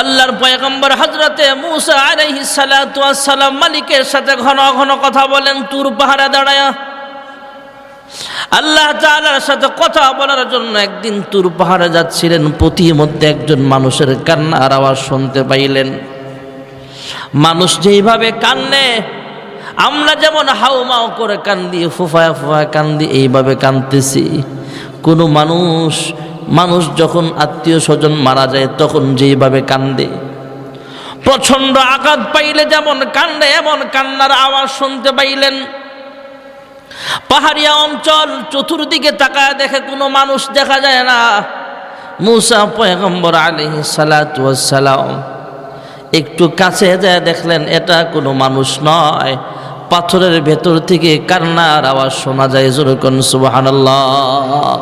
আল্লাহর পয়গম্বর হজরতে মুসা আলাইহি সালাম মালিকের সাথে ঘন ঘন কথা বলেন, তুর পাহাড়ে দাঁড়ায়া। আল্লাহ তাআলার সাথে কথা বলার জন্য একদিন তুর পাহাড়ে যাচ্ছিলেন প্রতি মধ্যে একজন মানুষের কান্নার আওয়াজ শুনতে পাইলেন। মানুষ যেইভাবে কান্নে আমরা যেমন হাউ হাউমাও করে কান্দি, ফুফায়া ফুফায়া কান্দি, এইভাবে কান্দতেছি কোনো মানুষ মানুষ যখন আত্মীয় স্বজন মারা যায়, তখন যেইভাবে কান্দে। প্রচণ্ড আঘাত পাইলে যেমন কান্দে, এমন কান্নার আওয়াজ শুনতে পাইলেন। পাহাড়িয়া অঞ্চল চতুর্দিকে তাকায় দেখে কোনো মানুষ দেখা যায় না। মুসা পয়গম্বর আলহি সালাম একটু কাছে যায় দেখলেন, এটা কোনো মানুষ নয়। পাথরের ভেতর থেকে কান্নার আওয়াজ শোনা যায় যেরকম সুবহানাল্লাহ।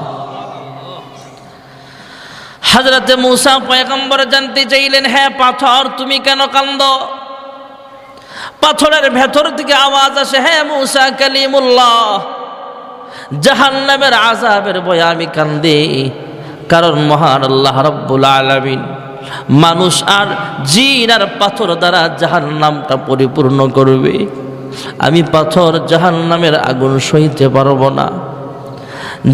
হাজরতে মুসা পয়গম্বর জানতে চাইলেন হ্যাঁ পাথর, তুমি কেন কান্দ? পাথরের ভেতর থেকে আওয়াজ আসে হ্যাঁ মুসা কালিমুল্লাহ, জাহান্নামের আজাবের বয়ে আমি কান্দি, কারণ মহান আল্লাহ রব্বুল আলামিন মানুষ আর জিন আর পাথর দ্বারা জাহান নামটা পরিপূর্ণ করবে। আমি পাথর জাহান্নামের আগুন সইতে পারব না।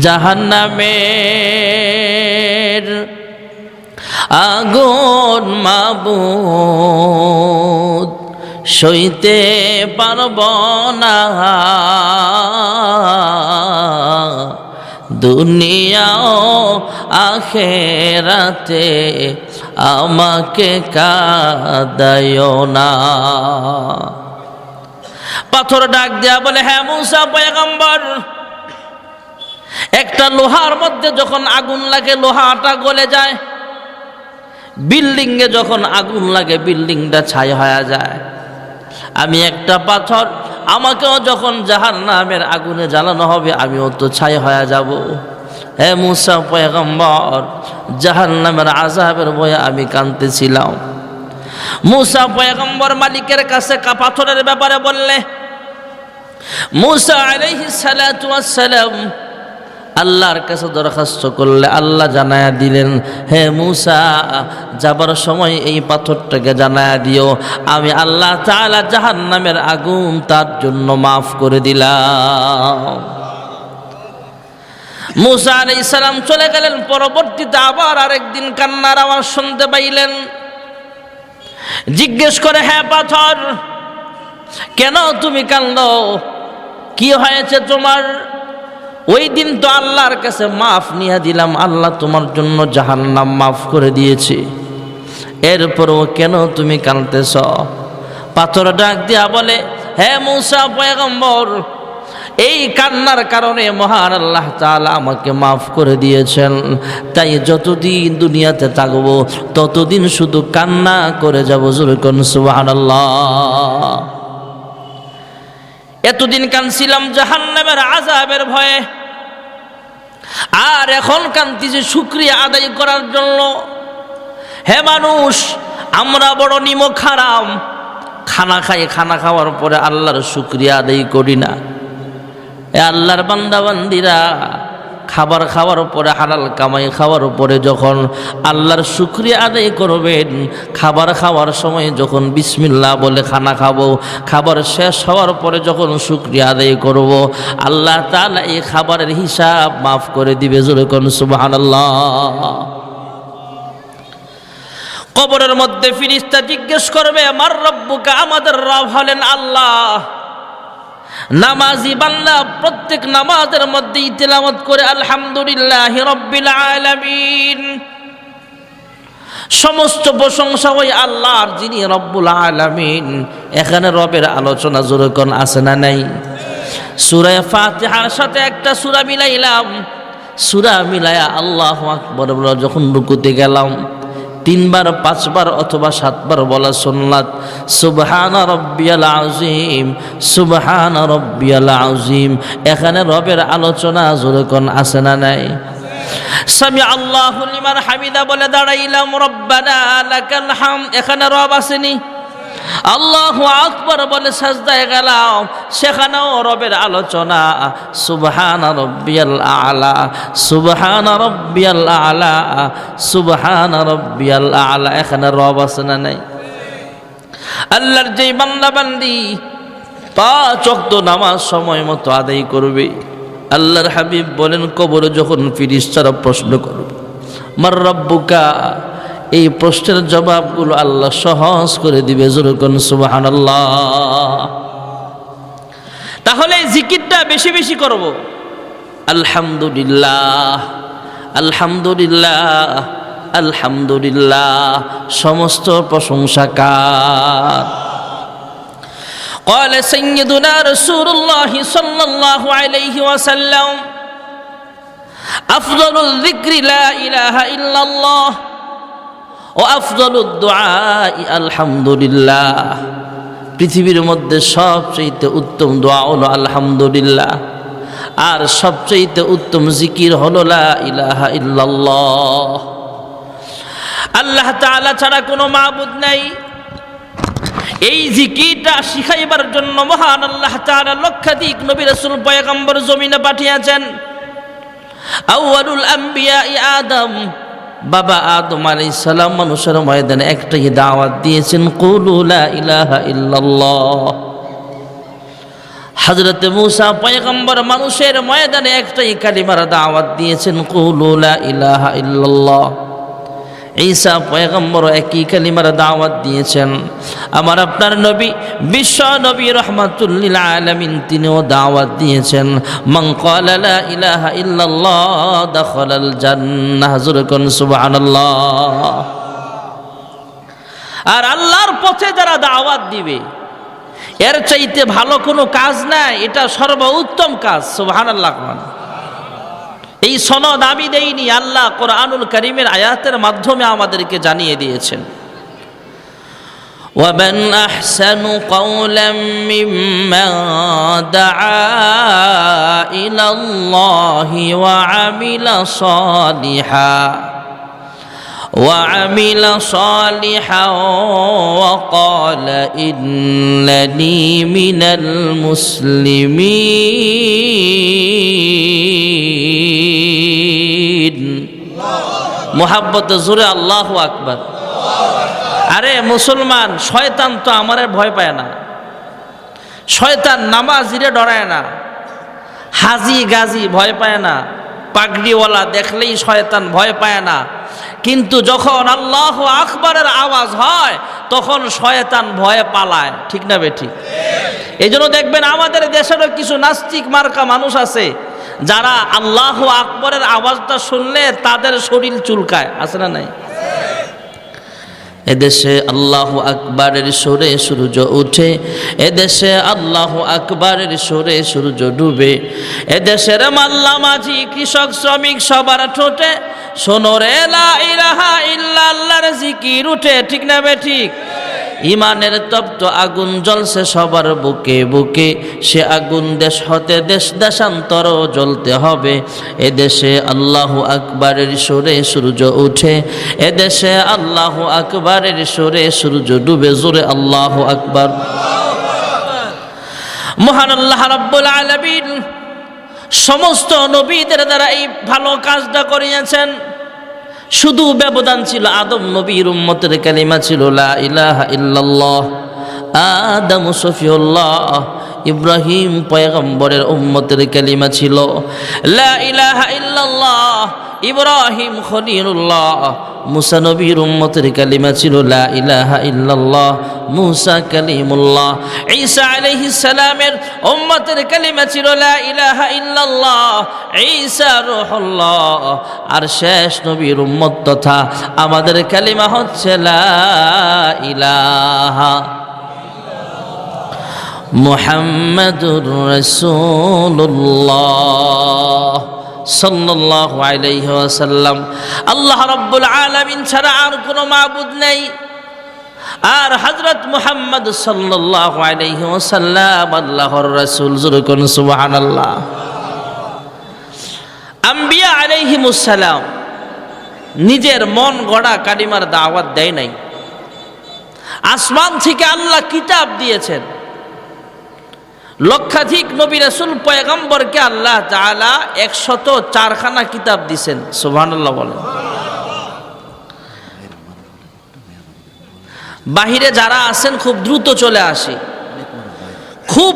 জাহান্নামের আগুন মাবুদ, সইতে পারব না। দুনিয়াও আখেরাতে আমাকে কাদায় না। পাথর ডাক দেয়া বলে হ্যাঁ মুসা পয়গম্বর, একটা লোহার মধ্যে যখন আগুন লাগে, লোহাটা গলে যায় বিল্ডিংয়ে যখন আগুন লাগে, বিল্ডিংটা ছাই হয়ে যায়। আমি একটা পাথর, আমাকেও যখন জাহার নামের আগুনে জ্বালানো হবে, আমিও তো ছাই হয়ে যাব। হে মুসা পয়গম্বর জাহার নামের আজাবের বয়ে আমি কাঁদতেছিলাম। মুসা পয়গম্বর মালিকের কাছে পাথরের ব্যাপারে বললে, মুসা আলাইহিস সালাম আল্লাহর কাছে দরখাস্ত করলে আল্লাহ জানায়া দিলেন, হে মুসা, যাবার সময় এই পাথরটাকে জানায়া দিও। আমি আল্লাহ তাআলা জাহান্নামের আগুন তার জন্য মাফ করে দিলাম। মুসা আলাইহিস সালাম চলে গেলেন, পরবর্তীতে আবার আরেকদিন কান্নার আওয়াজ শুনতে পাইলেন। জিজ্ঞেস করে হ্যাঁ পাথর, কেন তুমি কান্দ কি হয়েছে তোমার? ওই দিন তো আল্লাহর কাছে মাফ নিয়ে দিলাম, আল্লাহ তোমার জন্য জাহান্নাম মাফ করে দিয়েছে। এরপরও কেন তুমি কাঁদতেছ? পাথর ডাক দিয়া বলে, হে মুসা পয়গম্বর, এই কান্নার কারণে মহান আল্লাহ তাআলা আমাকে মাফ করে দিয়েছেন। তাই যতদিন দুনিয়াতে থাকব, ততদিন শুধু কান্না করে যাব জুরকন সুবহানাল্লাহ। এতদিন কানছিলাম জাহান্নামের আজাবের ভয়ে। আর এখন কান্তিছে শুক্রিয়া আদায় করার জন্য। হে মানুষ, আমরা বড় নিমক খারাম খানা খাই, খানা খাওয়ার পরে আল্লাহর শুক্রিয়া আদায় করি না। এ আল্লাহর বান্দাবান্দিরা খাবার খাওয়ার পরে হালাল কামাই খাওয়ার পরে যখন আল্লাহর শুক্রিয়া আদায় করবেন, খাবার খাওয়ার সময় যখন বিসমিল্লাহ বলে খানা খাব, খাবার শেষ হওয়ার পরে যখন শুক্রিয়া আদায় করব, আল্লাহ তাআলা এই খাবারের হিসাব মাফ করে দিবে যেরকম সুবহানাল্লাহ। কবরের মধ্যে ফিরিস্তা জিজ্ঞেস করবে আমার রব্বুকা আমাদের রব হলেন আল্লাহ। নামাজি বান্দা প্রত্যেক নামাজের মধ্যে তেলাওয়াত করে, আলহামদুলিল্লাহ রব্বিল আলামিন। সমস্ত প্রশংসা ওই আল্লাহর যিনি রব্বুল আলামিন। এখানে রবের আলোচনা যেরকম আছে না নাই? সুরায় ফাতিহার সাথে একটা সুরা মিলাইলাম। সুরা মিলায়া আল্লাহ আকবর যখন রুকুতে গেলাম তিনবার, পাঁচবার অথবা সাতবার বলা সুন্নাত। সুবহান রব্বিয়াল আজিম সুবহান রব্বিয়াল আজিম এখানে রবের আলোচনা যখন আসে না নাই। সামি আল্লাহ হামিদা বলে দাঁড়াইলাম, রব্বানা লাকাল হাম। এখানে রব আসেনি। আল্লাহ আকবর বলে সাজদায় গেলাম। সেখানেও রবের আলোচনা, সুবহান রব্বিয়াল আলা, সুবহান রব্বিয়াল আলা, সুবহান রব্বিয়াল আলা। এখানে রব আছে না নাই? আল্লাহর যেই বান্দা বান্দি পাঁচ অক্ত নামাজ সময় মতো আদায় করবে, আল্লাহর হাবিব বলেন কবরে যখন ফিরিস্তারা প্রশ্ন করবে, মার রব্বুকা এই প্রশ্নের জবাবগুলো আল্লাহ সহজ করে দিবে যেরকম সুবাহান তাহলে এই জিকিরটা বেশি বেশি করব আলহামদুলিল্লাহ আলহামদুলিল্লাহ আলহামদুলিল্লাহ সমস্ত প্রশংসা কার قال سيدنا رسول الله صلى الله عليه وسلم أفضل الذكر لا إله إلا الله ও আফজলুদ্দোয়াই আলহামদুলিল্লাহ। পৃথিবীর মধ্যে সবচেয়ে উত্তম দোয়া হলো আলহামদুলিল্লাহ। আর সবচেয়ে উত্তম জিকির হলো লা আল্লাহ তালা ছাড়া কোনো মাবুদ নাই। এই জিকিটা শিখাইবার জন্য মহান আল্লাহ তালা লক্ষাধিক নবীর পয়গম্বর জমিনে পাঠিয়েছেন। আউয়ালুল আম্বিয়া আদম বাবা আদম আলাইহিস সালাম মানুষের ময়দানে একটাই দাওয়াত দিয়েছেন কুলুলা ইলাহা ইল্লাল্লাহ। হজরত মূসা পয়গম্বর মানুষের ময়দানে একটাই কালিমার দাওয়াত দিয়েছেন কুলুলা ইলাহা ইল্লাল্লাহ। ঈসা পয়গম্বর একই কালিমার দাওয়াত দিয়েছেন। আমার আপনার নবী, বিশ্ব নবী রহমাতুল্লিল আলমিন তিনিও দাওয়াত দিয়েছেন। মান ক্বালা লা ইলাহা ইল্লাল্লাহ দাখালাল জান্নাহ। যুরকুন সুবহানাল্লাহ। আর আল্লাহর পথে যারা দাওয়াত দিবে, এর চাইতে ভালো কোনো কাজ নাই, এটা সর্বোত্তম কাজ, সুবহানাল্লাহ মানে এই সনদ আমি দেইনি আল্লাহ কোরআনুল করিমের আয়াতের মাধ্যমে আমাদেরকে জানিয়ে দিয়েছেন ومن أحسن قولا ممن دعا إلى الله وعمل صالحا وعمل صالحا وقال إنني من المسلمين মোহাব্বত জোরে আল্লাহ আকবার আরে মুসলমান শয়তান তো আমার ভয় পায় না শয়তান নামাজিরে ডরায় না হাজি গাজি ভয় পায় না পাগড়িওয়ালা দেখলেই শয়তান ভয় পায় না কিন্তু যখন আল্লাহ আকবরের আওয়াজ হয়, তখন শয়তান ভয়ে পালায়। ঠিক না বেঠি? এই জন্য দেখবেন আমাদের দেশেরও কিছু নাস্তিক মার্কা মানুষ আছে, যারা আল্লাহ আকবরের আওয়াজটা শুনলে তাদের শরীর চুলকায়। আছে না নাই? এদেশে আল্লাহ আকবরের সুরে সূর্য উঠে, এদেশে আল্লাহ আকবরের সুরে সূর্য ডুবে, এদেশের মাল্লা মাঝি কৃষক শ্রমিক সবার ঠোঁটে সোনরে ইলাহা ইল্লা আল্লাহর জিকির উঠে, ঠিক না বে ঠিক? ইমানের তপ্ত আগুন জ্বলছে সবার বুকে বুকে। সে আগুন দেশ হতে দেশ, দেশান্তর জ্বলতে হবে। এদেশে আল্লাহ আকবরের সুরে সূর্য উঠে। এদেশে আল্লাহ আকবরের সুরে সূর্য ডুবে। জোরে আল্লাহ আকবর। মহান আল্লাহ রাব্বুল আলামিন সমস্ত নবীদের দ্বারা এই ভালো কাজটা করিয়েছেন। শুধু ব্যবধান ছিল আদম নবীর উম্মতের কালিমা ছিল লা ইলাহা ইল্লাল্লাহ আদম সফিউল্লাহ ইব্রাহিম পয়গম্বরের উম্মতের কালিমা ছিল, লা ইলাহা ইল্লাল্লাহ, ইব্রাহিম খলিলুল্লাহ। মুসা নবীর উম্মতের কালিমা ছিল, লা ইলাহা ইল্লাল্লাহ, মুসা কালিমুল্লাহ। ঈসা আলাইহিস সালামের উম্মতের কালিমা ছিল, লা ইলাহা ইল্লাল্লাহ, ঈসা রূহুল্লাহ। আর শেষ নবীর উম্মত তথা আমাদের কালিমা হচ্ছে, লা ইলাহা মুহাম্মাদুর রাসূলুল্লাহ সাল্লাল্লাহু আলাইহি ওয়াসাল্লাম। আল্লাহ রাব্বুল আলামিন ছাড়া আর কোনো মাবুদ নেই। আর হযরত মুহাম্মদ সাল্লাল্লাহু আলাইহি ওয়াসাল্লাম, আল্লাহর রাসূল যুরকুন সুবহানাল্লাহ। আম্বিয়া আলাইহিমুস সালাম নিজের মন গড়া কালিমার দাওয়াত দেয় নাই। আসমান থেকে আল্লাহ কিতাব দিয়েছেন। লক্ষাধিক নবী রাসুল পয়গম্বরকে আল্লাহ তাআলা একশত চারখানা কিতাব দিছেন, সুবহানাল্লাহ বলেন। বাহিরে যারা আছেন, খুব দ্রুত চলে আসি। খুব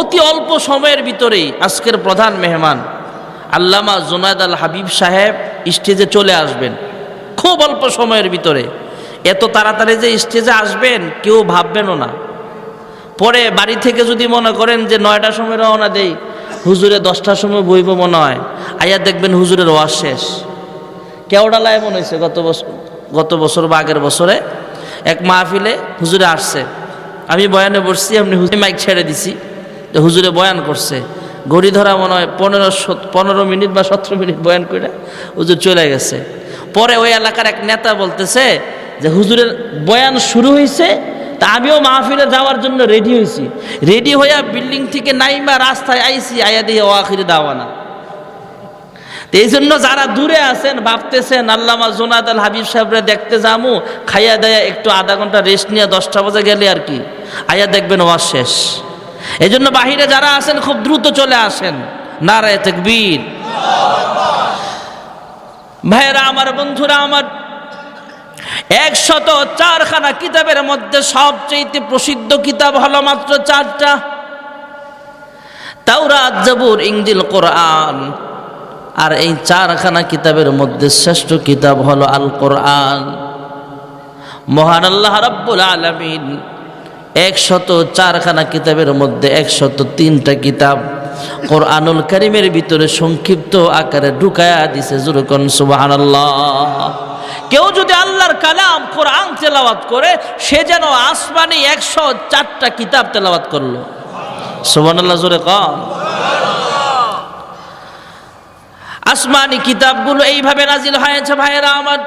অতি অল্প সময়ের ভিতরেই আজকের প্রধান মেহমান আল্লামা জোনায়দ আল হাবিব সাহেব স্টেজে চলে আসবেন। খুব অল্প সময়ের ভিতরে। এত তাড়াতাড়ি যে স্টেজে আসবেন, কেউ ভাববেনও না। পরে বাড়ি থেকে যদি মনে করেন যে নয়টার সময় রওনা দেই, হুজুরে দশটার সময় বইব মনে হয়। আইয়া দেখবেন হুজুরের ওয়াজ শেষ। কেওড়ালায় মনে হয়েছে গত বছর গত বছর বা আগের বছরে এক মাহফিলে হুজুরে আসছে। আমি বয়ানে বসছি আপনি মাইক ছেড়ে দিছি। তো হুজুরে বয়ান করছে। ঘড়ি ধরা মনে হয় পনেরো পনেরো মিনিট বা সতেরো মিনিট বয়ান করে হুজুর চলে গেছে। পরে ওই এলাকার এক নেতা বলতেছে যে হুজুরের বয়ান শুরু হয়েছে তা আমিও মাহফিলে যাওয়ার জন্য রেডি হয়েছি। রেডি হইয়া বিল্ডিং থেকে নাইমা রাস্তায় আইছি আয়া দিয়ে ও আখিরে দাওয়ানা। এই জন্য যারা দূরে আছেন, ভাবতেছেন আল্লামা জোনাদ আল হাবিব সাহেবরা দেখতে যামু, খাইয়া দেয়া একটু আধা ঘণ্টা রেস্ট নিয়ে দশটা বাজে গেলে আর কি। আয়া দেখবেন ওয়াজ শেষ। এই জন্য বাহিরে যারা আছেন, খুব দ্রুত চলে আসেন। নারায় তেকবীর। ভাইয়েরা, আমার বন্ধুরা, আমার একশত চারখানা কিতাবের মধ্যে সবচেয়ে প্রসিদ্ধ কিতাব হলো মাত্র চারটা। তাওরাত, জবুর ইংজিল কোরআন। আর এই চারখানা কিতাবের মধ্যে শ্রেষ্ঠ কিতাব হলো আল কোরআন মহান আল্লাহ রাব্বুল আলামিন একশত চারখানা কিতাবের মধ্যে একশত তিনটা কিতাব কোরআনুল করিমের ভিতরে সংক্ষিপ্ত আকারে ঢুকায়া দিছে। জুরকন সুবহানাল্লাহ। কেউ যদি আল্লাহর কালাম কোরআন তেলাওয়াত করে, সে যেন আসমানি একশো চারটা কিতাব তেলাওয়াত করল। সুবহানাল্লাহ, জোরে কন। আসমানি কিতাবগুলো এইভাবে নাজিল হয়েছে, ভাইয়েরা আমার।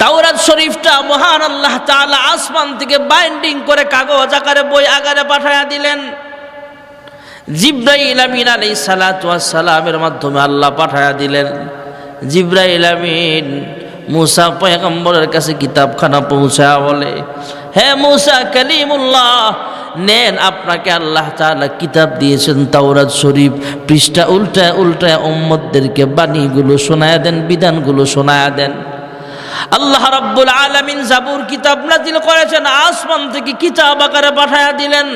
তাওরাত শরীফটা মহান আল্লাহ তাআলা আসমান থেকে বাইন্ডিং করে কাগজ আকারে, বই আকারে পাঠায়া দিলেন। জিব্রাইল আমিন আলাইহিস সালাতু ওয়াস সালামের মাধ্যমে আল্লাহ পাঠায়া দিলেন। জিব্রাইল আমিন মুসা পয়গম্বরের কাছে কিতাবখানা পৌঁছা বলে, হে মুসা কালিমুল্লাহ, নেন আপনাকে আল্লাহ তাআলা কিতাব দিয়েছেন তাওরাত শরীফ। পৃষ্ঠা উল্টা উল্টা উম্মতদেরকে বাণীগুলো শোনায়া দেন, বিধানগুলো শোনায়া দেন। আল্লাহ রাব্বুল আলামিন জাবুর কিতাব নাজিল করেছেন, আসমান থেকে কিতাব আকারে পাঠায়া দিলেন।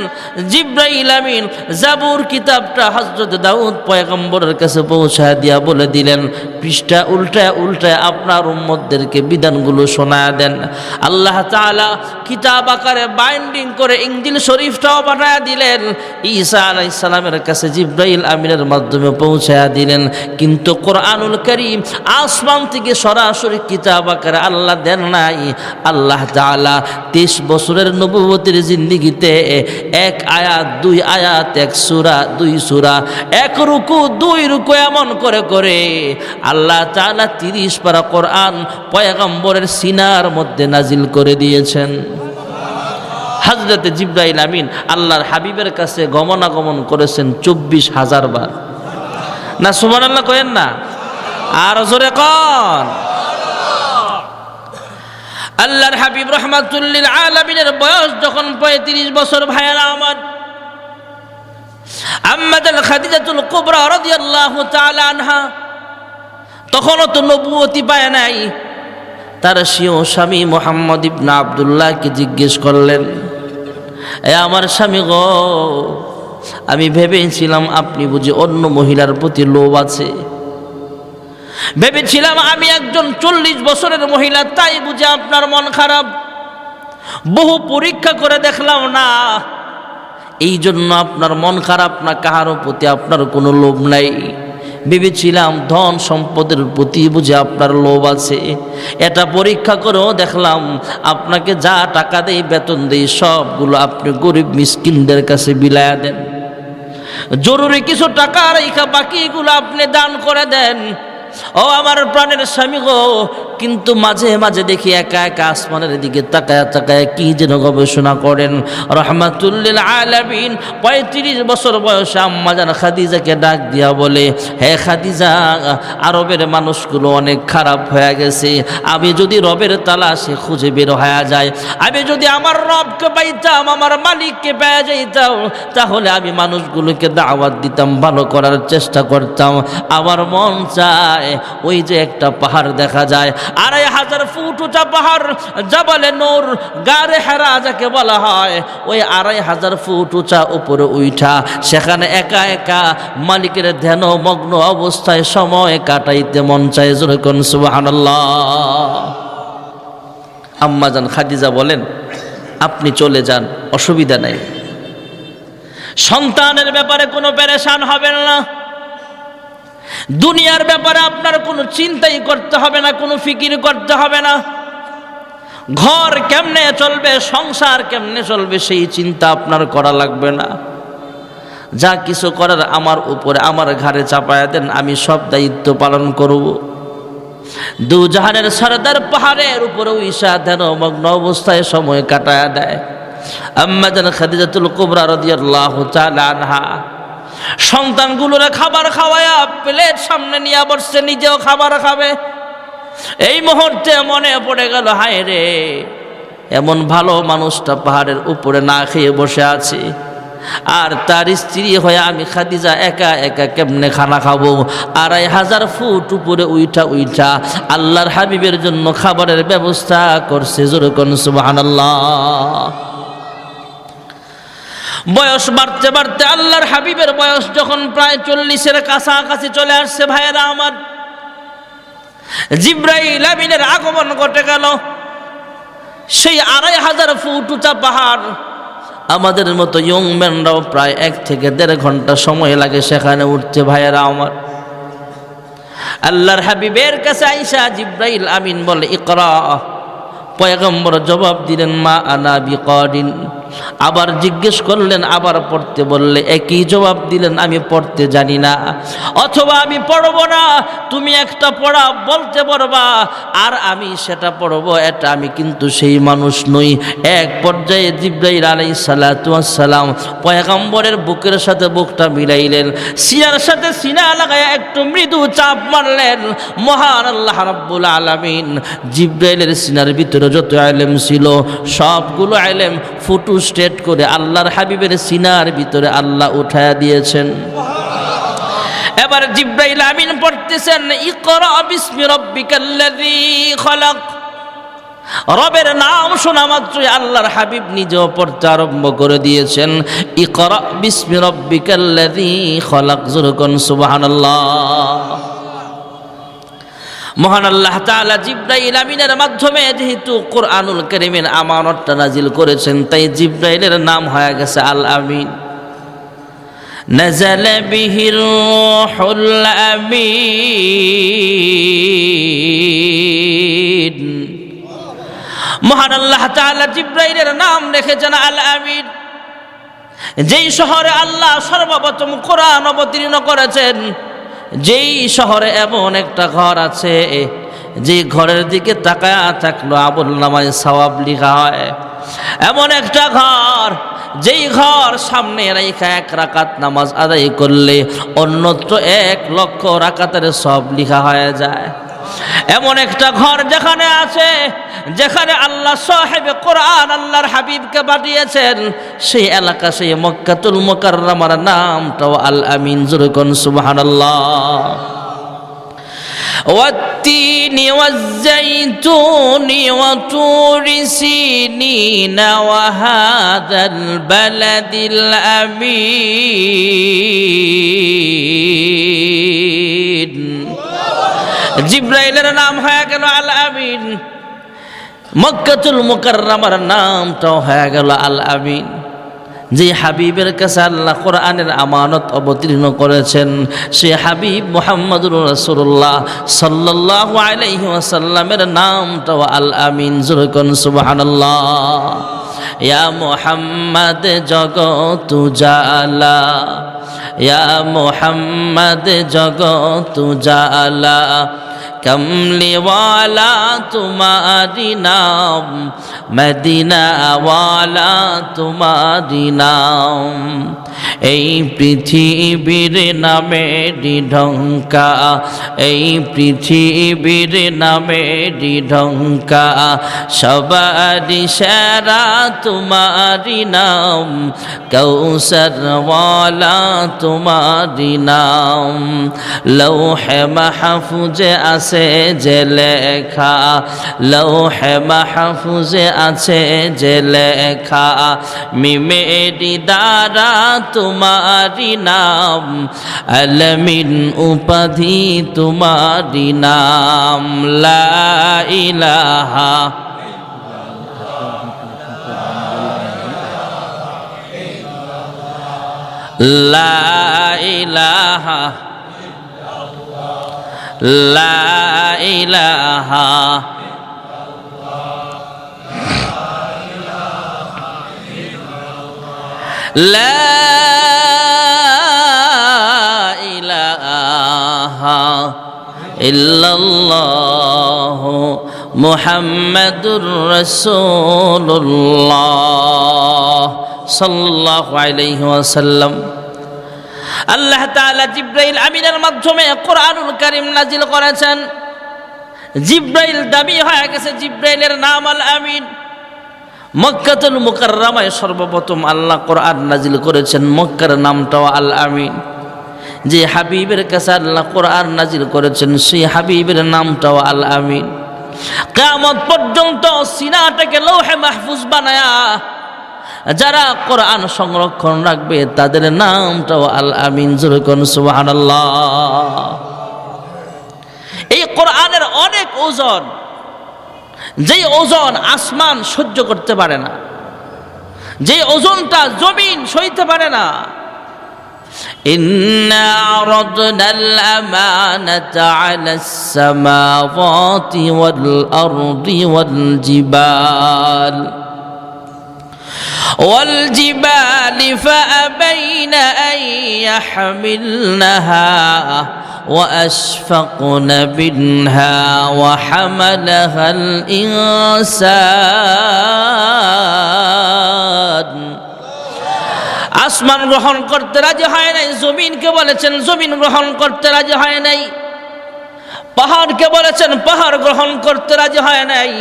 জিব্রাইল আমিন জাবুর কিতাবটা হযরত দাউদ পয়গম্বরের কাছে পৌঁছায় দিয়া বলে দিলেন, পৃষ্ঠা উল্টায় উল্টায় আপনার উম্মতদেরকে বিধানগুলো শোনায়া দেন। আল্লাহ তাআলা কিতাব আকারে বাইন্ডিং করে ইংজিল শরীফটাও পাঠায়া দিলেন। ঈসা আলাইহিস সালামের কাছে জিব্রাইল আমিনের মাধ্যমে পৌঁছায়া দিলেন। কিন্তু কোরআনুল করিম আসমান থেকে সরাসরি কিতাব আকারে আল্লাহ দেন নাই। আল্লাহ তাআলা তেইশ বছরের নবুবতির জিন্দিগিতে এক আয়াত, দুই আয়াত, এক সুরা, দুই সুরা, এক রুকু, দুই রুকু এমন করে করে আল্লাহ তাআলা তিরিশ পারা কোরআন পয়গম্বরের সিনার মধ্যে নাজিল করে দিয়েছেন। হাজরতে জিব্রাইল আমিন আল্লাহর হাবিবের কাছে গমনাগমন করেছেন চব্বিশ হাজার বার। না সুমান আল্লাহ কেন না? আর জোরে কন। আল্লাহর হাবিব রহমাতুল্লিল আলমিনের বয়স যখন পঁয়ত্রিশ বছর, ভাইয়ারা আমার। আম্মাদাল খাদিজাতুল কুবরা রাদিয়াল্লাহু তাআলা আনহা, তখনও তো নবুয়তি পায় নাই। তার সিও স্বামী মোহাম্মদ ইবনা আবদুল্লাহকে জিজ্ঞেস করলেন, এ আমার স্বামী গো, আমি ভেবেছিলাম আপনি বুঝি অন্য মহিলার প্রতি লোভ আছে। ভেবেছিলাম আমি একজন চল্লিশ বছরের মহিলা, তাই বুঝে আপনার মন খারাপ। বহু পরীক্ষা করে দেখলাম, না এই জন্য আপনার মন খারাপ না, কাহারও প্রতি আপনার কোনো লোভ নাই। ভেবেছিলাম ধন সম্পদের প্রতি বুঝে আপনার লোভ আছে। এটা পরীক্ষা করেও দেখলাম, আপনাকে যা টাকা দেই বেতন দেই সবগুলো আপনি গরিব মিসকিনদের কাছে বিলায়া দেন। জরুরি কিছু টাকা রেখা বাকিগুলো আপনি দান করে দেন। ও আমার প্রাণের স্বামী গো কিন্তু মাঝে মাঝে দেখি একা একা আসমানের দিকে তাকায় তাকায় কি যেন গবেষণা করেন। রহমাতুল্লিল আলামিন পঁয়ত্রিশ বছর বয়সে আম্মা আম্মাজান খাদিজাকে ডাক দিয়া বলে, হে খাদিজা, আরবের মানুষগুলো অনেক খারাপ হয়ে গেছে। আমি যদি রবের তালাশে খুঁজে বের হয়ে যায় আমি যদি আমার রবকে পাইতাম, আমার মালিককে পেয়ে যাইতাম, তাহলে আমি মানুষগুলোকে দাওয়াত দিতাম, ভালো করার চেষ্টা করতাম। আমার মন চায় ওই যে একটা পাহাড় দেখা যায় আড়াই হাজার ফুট উঁচা পাহাড়, জাবালে নূর, গারে হেরা যাকে বলা হয়, ওই আড়াই হাজার ফুট উঁচা উপরে উঠা সেখানে একা একা মালিকের ধ্যান মগ্ন অবস্থায় সময় কাটাইতে মন চায় যেরকম সুবহানাল্লাহ। আম্মাজান খাদিজা বলেন, আপনি চলে যান, অসুবিধা নাই। সন্তানের ব্যাপারে কোনো পেরেশান হবেন না। দুনিয়ার ব্যাপারে আপনার কোনো চিন্তাই করতে হবে না, কোনো ফিকির করতে হবে না। ঘর কেমনে চলবে, সংসার কেমনে চলবে, সেই চিন্তা আপনার করা লাগবে না। যা কিছু করার আমার উপরে, আমার ঘাড়ে চাপায়া দেন, আমি সব দায়িত্ব পালন করব। দুজাহানের সরদার পাহাড়ের উপরে ঈশা ধ্যান মগ্ন অবস্থায় সময় কাটায়া দেয়। আম্মা যেন খাদিজাতুল কুবরা রাদিয়াল্লাহু তাআলা আনহা সন্তানগুলোরা খাবার খাওয়ায়া প্লেট সামনে নিয়ে বসছে, নিজেও খাবার খাবে। এই মুহূর্তে মনে পড়ে গেল, হায় রে, এমন ভালো মানুষটা পাহাড়ের উপরে না খেয়ে বসে আছে। আর তার স্ত্রী হয়ে আমি খাদিজা একা একা কেমনে খানা খাব? আড়াই হাজার ফুট উপরে উইঠা উইঠা আল্লাহর হাবিবের জন্য খাবারের ব্যবস্থা করছে যেরকম সুবহানাল্লাহ। বয়স বাড়তে বাড়তে আল্লাহর হাবিবের বয়স যখন প্রায় চল্লিশের কাছাকাছি চলে আসছে, ভাইয়েরা আমার। জিব্রাইল আমিনের আগমন ঘটে গেল। সেই আড়াই হাজার ফুট উঁচা পাহাড়। আমাদের মতো ইয়ং ম্যানরাও প্রায় এক থেকে দেড় ঘণ্টা সময় লাগে সেখানে উঠতে, ভাইয়েরা আমার। আল্লাহর হাবিবের কাছে আইসা জিব্রাইল আমিন বলে, ইকরা। পয়গম্বর জবাব দিলেন, মা আনা বিকরিন। আবার জিজ্ঞেস করলেন, আবার পড়তে বললে, একই জবাব দিলেন, আমি পড়তে জানি না। অথবা আমি পড়ব না, তুমি একটা পড়া বলতে পারবা, আর আমি সেটা পড়ব, এটা আমি কিন্তু সেই মানুষ নই। এক পর্যায়ে জিব্রাইল আলাই সালাম পয়গম্বরের বুকের সাথে বুকটা মিলাইলেন সিনার সাথে সিনা লাগায় একটু মৃদু চাপ মারলেন। মহান আল্লাহ রাব্বুল আলামিন জিব্রাইলের সিনার ভিতরে যত আলেম ছিল, সবগুলো আলেম ফুটু স্টেট করে আল্লাহর হাবিবের সিনার ভিতরে আল্লাহ উঠায়া দিয়েছেন। এবার জিব্রাইল আমিন পড়তেছেন, ইকরা বিসমি রাব্বিকাল্লাযী খলাক। রবের নাম শোনা মাত্রই আল্লাহর হাবিব নিজেও পড়তে আরম্ভ করে দিয়েছেন, ইকরা বিসমি রাব্বিকাল্লাযী খলাক। জুরকুন সুবহানাল্লাহ। মহান আল্লাহ তাআলা জিব্রাইল আমিনের মাধ্যমে যেহেতু কোরআনুল কারীমের আমানতটা নাজিল করেছেন তাই জিব্রাইলের নাম হয়ে গেছে আল আমিন نزل به الروح الأمين মহান আল্লাহ তাআলা জিব্রাইলের নাম রেখেছেন আল আমিন যেই শহরে আল্লাহ সর্বপ্রথম কোরআন অবতীর্ণ করেছেন যেই শহরে এমন একটা ঘর আছে, যে ঘরের দিকে তাকায়া থাকল আবুল নামায় সওয়াব লিখা হয় এমন একটা ঘর, যেই ঘর সামনে রেখা এক রাকাত নামাজ আদায় করলে অন্যত্র এক লক্ষ রাকাতের সব লিখা হয়ে যায়। এমন একটা ঘর যেখানে আছে যেখানে আল্লাহ সাহেব কোরআন আল্লাহর হাবিবকে পাঠিয়েছেন সেই এলাকা সেই মক্কাতুল মোকাররমার নামটাও আল আমিন জুরকন সুবহানাল্লাহ والتين والزيتون وطور سينين وهذا البلد الأمين জিব্রাইলের নাম হয়ে গেল আল আমিন। মক্কাতুল মুকাররমার নামটাও হয়ে গেল আল আমিন। যে হাবিবের কাছে আল্লাহ কোরআনের আমানত অবতীর্ণ করেছেন, সে হাবিব মোহাম্মদুর রসুল্লাহ সাল্লাহ আলাইহি ওয়াসাল্লামের নামটাও আল আমিন। জুরকন সুবহানাল্লাহ। ইয়া মোহাম্মদ জগত জালা ইয়া মোহাম্মদ জগত জালা কমলিওয়ালা তোমারি নাম মদিনাওয়ালা তোমারি নাম এই পৃথিবীর নামে ঢঙ্কা এই পৃথিবীর নামেরই ঢঙ্কা সবারি সেরা তোমারি নাম কৌসরওয়ালা তোমারি নাম। লৌহে মাহফুজে আছে যে লেখা, লৌহে মাহফুজে আছে যে লেখা মিমেরি দ্বারা তোমারি নাম আলমিন উপাধি তোমারি নাম লা ইলাহা লা ইলাহা ইল্লাল্লাহ মুহাম্মাদুর রাসূলুল্লাহ সাল্লাল্লাহু আলাইহি ওয়াসাল্লাম। আল্লাহ তাআলা জিব্রাইল আমিনের মাধ্যমে কোরআনুল কারীম নাজিল করেছেন। জিব্রাইল দাবি হয়ে গেছে, জিব্রাইলের নাম আল আমিন। মক্কাতুল মুকাররামায় সর্বপ্রথম আল্লাহ কোরআন নাজিল করেছেন। মক্কার নামটাও আল আমিন। যে হাবিবের কাছে আল্লাহ কোরআন নাজিল করেছেন, সেই হাবিবের নামটাও আল আমিন। কেয়ামত পর্যন্ত সিনাটাকে লৌহে মাহফুজ বানায়া যারা কোরআন সংরক্ষণ রাখবে, তাদের নামটাও আল আমিন। যেরকম সুবহানাল্লাহ। এই কোরআনের অনেক ওজন যেই ওজন আসমান সহ্য করতে পারে না যে ওজনটা জমিন সইতে পারে না إنا عرضنا الأمانة على السماوات والأرض والجبال والجبال فأبين أن يحملنها وأشفقن منها وحملها الإنسان আসমান গ্রহণ করতে রাজি হয় নাই জমিনকে বলেছেন জমিন গ্রহণ করতে রাজি হয় নাই পাহাড়কে বলেছেন পাহাড় গ্রহণ করতে রাজি হয় নাই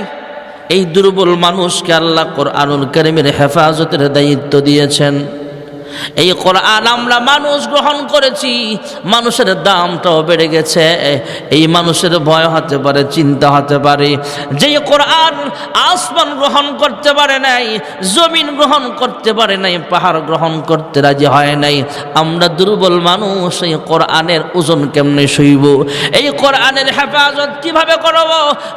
এই দুর্বল মানুষকে আল্লাহ কোরআনুল করিমের হেফাজতের দায়িত্ব দিয়েছেন। এই কোরআন আমরা মানুষ গ্রহণ করেছি, মানুষের দামটাও বেড়ে গেছে, এই মানুষের ভয় হতে পারে, চিন্তা হতে পারে। যে কোরআন আসমান গ্রহণ করতে পারে নাই, জমিন গ্রহণ করতে পারে নাই, পাহাড় গ্রহণ করতে রাজি হয় নাই, আমরা দুর্বল মানুষ, এই কোরআনের ওজন কেমনে সইব? এই কোরআনের হেফাজত কীভাবে করব?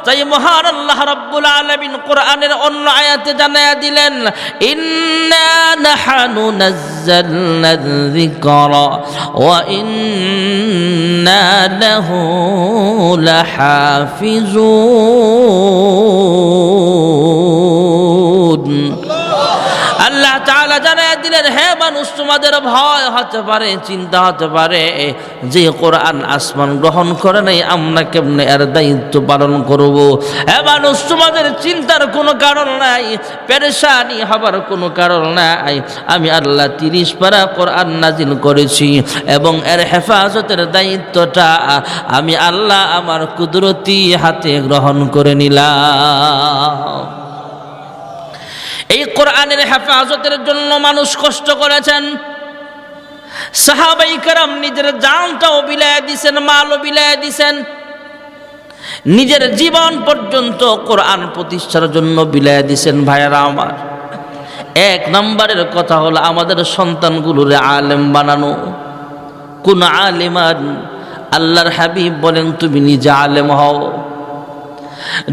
তাই মহান আল্লাহ রাব্বুল আলামিন কোরআনের অন্য আয়াতে জানায়া দিলেন, ইন্না নাহানু নাজ্জালনা যিকরা ওয়া ইন্না লাহু লাহাফিজুন তাআলা জানায় দিলেন, হে মানুষ, তোমাদের ভয় হতে পারে, চিন্তা হতে পারে। যে কোরআন আসমান গ্রহণ করে নাই, আমরা কেমনে এর দায়িত্ব পালন করব? হে মানুষ, তোমাদের চিন্তার কোনো কারণ নাই, পেরেশানি হবার কোনো কারণ নাই। আমি আল্লাহ তিরিশ পারা কোরআন নাজিল করেছি এবং এর হেফাজতের দায়িত্বটা আমি আল্লাহ আমার কুদরতি হাতে গ্রহণ করে নিলাম। এই কোরআনের হেফাজতের জন্য মানুষ কষ্ট করেছেন। সাহাবাই কারাম নিজের জানটাও বিলায় দিছেন, মালও বিলায় দিছেন। নিজের জীবন পর্যন্ত কোরআন প্রতিষ্ঠার জন্য বিলায় দিছেন ভাইয়ারা আমার। এক নম্বরের কথা হলো আমাদের সন্তানগুলোরে আলেম বানানো। কোন আলেমান আল্লাহর হাবিব বলেন, তুমি নিজে আলেম হও।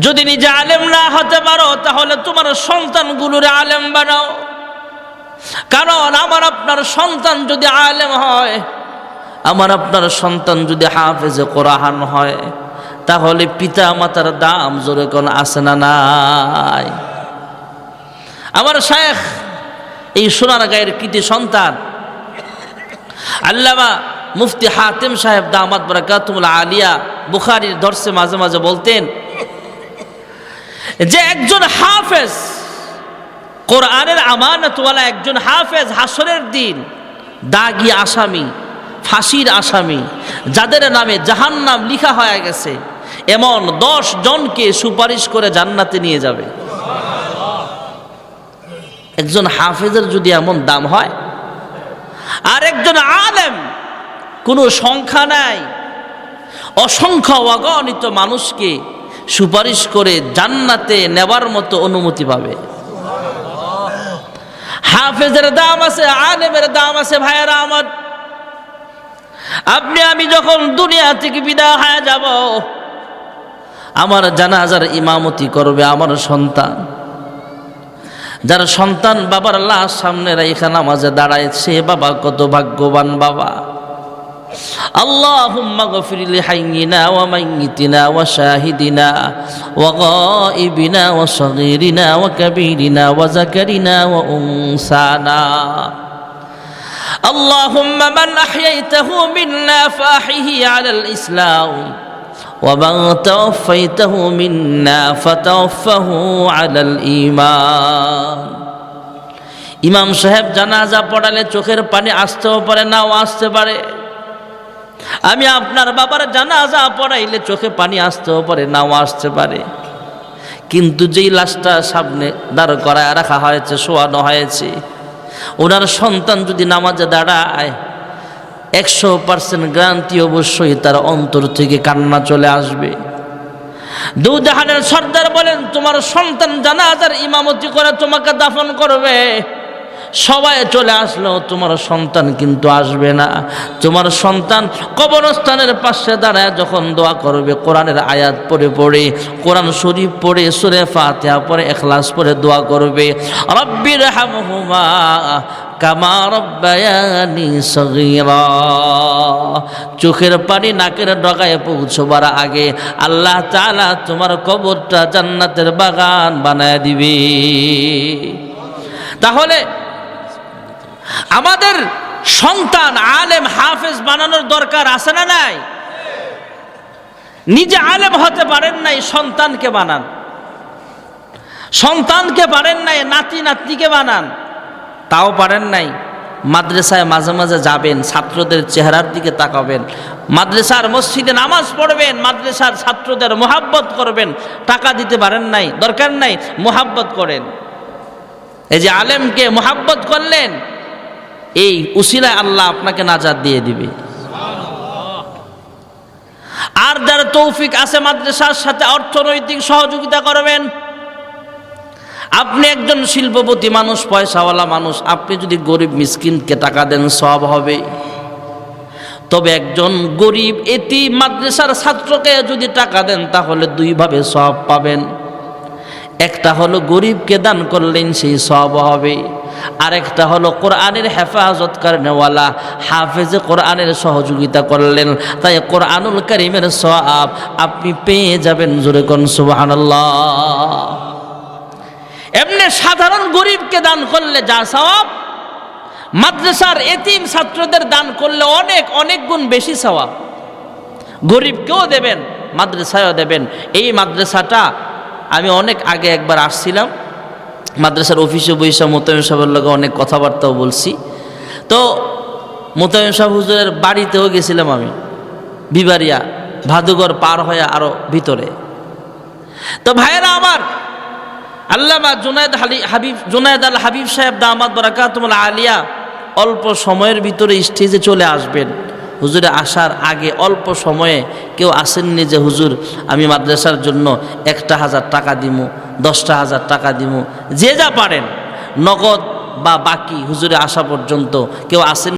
যদি নিজে আলেম না হতে পারো, তাহলে তোমার সন্তানগুলোর আলেম বানাও। কারণ আমার আপনার সন্তান যদি আলেম হয়, আমার আপনার সন্তান যদি হাফেজে কোরআন হয়, তাহলে পিতা মাতার দাম জোরে কোন আসে না নাই? আমার শেখ, এই সোনার গায়ের কৃতি সন্তান, আল্লামা মুফতি হাতিম সাহেব দামাত বরাকাতুল আলিয়া বুখারির দর্শে মাঝে মাঝে বলতেন যে একজন হাফেজ, কোরআনের আমানতওয়ালা একজন হাফেজ, হাসরের দিন দাগি আসামি, ফাঁসির আসামি, যাদের নামে জাহান নাম লিখা হয়ে গেছে, এমন দশ জনকে সুপারিশ করে জান্নাতে নিয়ে যাবে। একজন হাফেজের যদি এমন দাম হয়, আর একজন আলেম, কোনো সংখ্যা নাই, অসংখ্য অগণিত মানুষকে সুপারিশ করে জান্নাতে নেবার মতো অনুমতি পাবে। হাফেজের দাম আছে, আলেমের দাম আছে, ভাইয়েরা আমার। আপনি, আমি যখন দুনিয়া থেকে বিদায় হয়ে যাব, আমার জানাজার ইমামতি করবে আমার সন্তান। যার সন্তান বাবার লাশ সামনে রেখা নামাজে দাঁড়ায়, সে বাবা কত ভাগ্যবান বাবা। اللهم اغفر لحينا وميتنا وشاهدنا وغائبنا وصغيرنا وكبيرنا وذكرنا وأنثانا اللهم من أحييته منا فأحيه على الإسلام ومن توفيته منا فتوفه على الإيمان ইমাম সাহেব জানাজা পড়ালে চোখের পানি আসতেও পারে নাও আসতে পারে আমি আপনার বাবার জানাজা পড়াইলে চোখে পানি আসতেও পারে, নাও আসতে পারে। কিন্তু যেই লাশটা সামনে দাঁড় করায় রাখা হয়েছে, শোয়ানো হয়েছে, ওনার সন্তান যদি নামাজে দাঁড়ায়, একশো পার্সেন্ট গ্রান্তি অবশ্যই তার অন্তর থেকে কান্না চলে আসবে। দুজাহানের সর্দার বলেন, তোমার সন্তান জানাজার ইমামতি করে তোমাকে দাফন করবে। সবাই চলে আসলো, তোমার সন্তান কিন্তু আসবে না। তোমার সন্তান কবরস্থানের পাশে দাঁড়ায় যখন দোয়া করবে, কোরআনের আয়াত পড়ে পড়ে, কোরআন শরীফ পড়ে, সুরে ফাতিহা পড়ে, এখলাস পড়ে, দোয়া করবে। রব্বির চোখের পানি নাকের ডগায় পৌঁছবার আগে আল্লাহ তাআলা তোমার কবরটা জান্নাতের বাগান বানায় দিবে। তাহলে আমাদের সন্তান আলেম হাফেজ বানানোর দরকার আছে না নাই? নিজে আলেম হতে পারেন নাই, সন্তানকে বানান। সন্তানকে পারেন নাই, নাতি নাতনিকে বানান। তাও পারেন নাই, মাদ্রাসায় মাঝে মাঝে যাবেন, ছাত্রদের চেহারার দিকে তাকাবেন। মাদ্রাসার মসজিদে নামাজ পড়বেন, মাদ্রাসার ছাত্রদের মোহাব্বত করবেন। টাকা দিতে পারেন নাই, দরকার নাই, মোহাব্বত করেন। এই যে আলেমকে মোহাব্বত করলেন এই উসিলায় আল্লাহ আপনাকে নাজাদ দিয়ে দিবে। আর যার তৌফিক আছে মাদ্রাসার সাথে অর্থনৈতিক সহযোগিতা করবেন, আপনি একজন শিল্পপতি মানুষ, পয়সাওয়ালা মানুষ, আপনি যদি গরিব মিসকিনকে টাকা দেন সব হবে। তবে একজন গরিব এটি মাদ্রাসার ছাত্রকে যদি টাকা দেন, তাহলে দুইভাবে সব পাবেন। একটা হলো গরিবকে দান করলেন, সেই সব হবে। আরেকটা হলো কোরআনের হেফাজত করেনেওয়ালা হাফেজে কোরআনের সহযোগিতা করলেন। তাই কোরআনুল করিমের সব আপনি পেয়ে যাবেন জোরে কোন সুবহানাল্লাহ। এমনি সাধারণ গরিবকে দান করলে যা সওয়াব, মাদ্রাসার এতিম ছাত্রদের দান করলে অনেক অনেক গুণ বেশি সওয়াব। গরিবকেও দেবেন, মাদ্রাসায়ও দেবেন। এই মাদ্রাসাটা আমি অনেক আগে একবার আসছিলাম। মাদ্রাসার অফিসে বৈশা মোতায়েম সাহেবের লগে অনেক কথাবার্তাও বলছি। তো মোতায়েম সাহেব হুজুরের বাড়িতেও গেছিলাম আমি বিবারিয়া ভাদুগর পার হয়ে আরও ভিতরে। তো ভাইয়েরা আমার, আল্লামা জুনায়দ হালি, হাবিব, জুনায়দ আল হাবিব সাহেব দামাদ বরাকাতুল আলিয়া অল্প সময়ের ভিতরে স্টেজে চলে আসবেন। হুজুরে আসার আগে অল্প সময়ে কেউ আসেননি যে, হুজুর, আমি মাদ্রাসার জন্য একটা হাজার টাকা দিমু, দশটা হাজার টাকা দিমু। যে যা পারেন, নগদ বা বাকি হুজুরে আসা পর্যন্ত কেউ আসেন